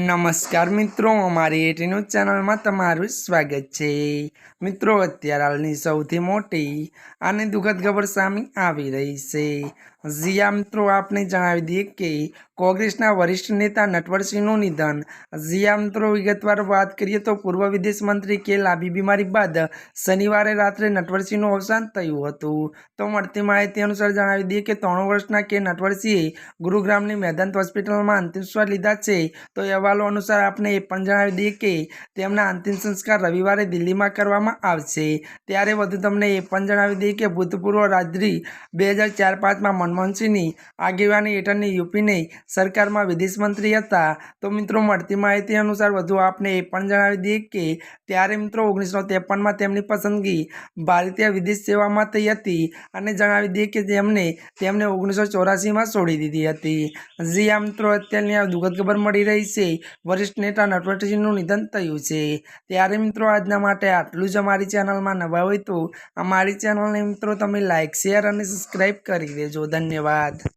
નમસ્કાર મિત્રો, અમારી એટીનું ચેનલમાં તમારું સ્વાગત છે. મિત્રો, અત્યારે હાલની સૌથી મોટી અને દુઃખદ ખબર સામે આવી રહી છે. જીયા મિત્રો આપને જણાવી દઈએ કે કોંગ્રેસના વરિષ્ઠ નેતા નટવરસિંહનું નિધન. જીયા મિત્રો વિગતવાર વાત કરીએ તો પૂર્વ વિદેશ મંત્રી કે લાંબી બીમારી બાદ શનિવારે રાત્રે નટવરસિંહનું અવસાન થયું હતું. તો મળતી માહિતી અનુસાર જણાવી દઈએ કે ત્રણ વર્ષના કે નટવરસિંહે ગુરુગ્રામની મેદાંત હોસ્પિટલમાં અંતિમ સ્વાર લીધા છે. તો અહેવાલો અનુસાર આપણે એ પણ જણાવી દઈએ કે તેમના અંતિમ સંસ્કાર રવિવારે દિલ્હીમાં કરવામાં આવશે. ત્યારે વધુ તમને એ પણ જણાવી દઈએ કે ભૂતપૂર્વ રાત્રિ બે હજાર ચાર પાંચમાં મનમોહનસિંહની આગેવાની હેઠળની યુપીની સરકારમાં વિદેશ મંત્રી હતા. તો મિત્રો, મળતી માહિતી અનુસાર વધુ આપને એ પણ જણાવી દઈએ કે, ત્યારે મિત્રો ઓગણીસો ત્રેપનમાં તેમની પસંદગી ભારતીય વિદેશ સેવામાં થઈ હતી અને જણાવી દઈએ કે તેમને તેમને ઓગણીસો ચોરાસીમાં છોડી દીધી હતી. જી આ મિત્રો, અત્યારની આ દુઃખદ ખબર મળી રહી છે. વરિષ્ઠ નેતા નટવટસિંહનું નિધન થયું છે. ત્યારે મિત્રો, આજના માટે આટલું જ અમારી ચેનલમાં નવા હોય તો અમારી ચેનલને મિત્રો, તમે લાઇક શેર અને સબસ્ક્રાઈબ કરી દેજો. ધન્યવાદ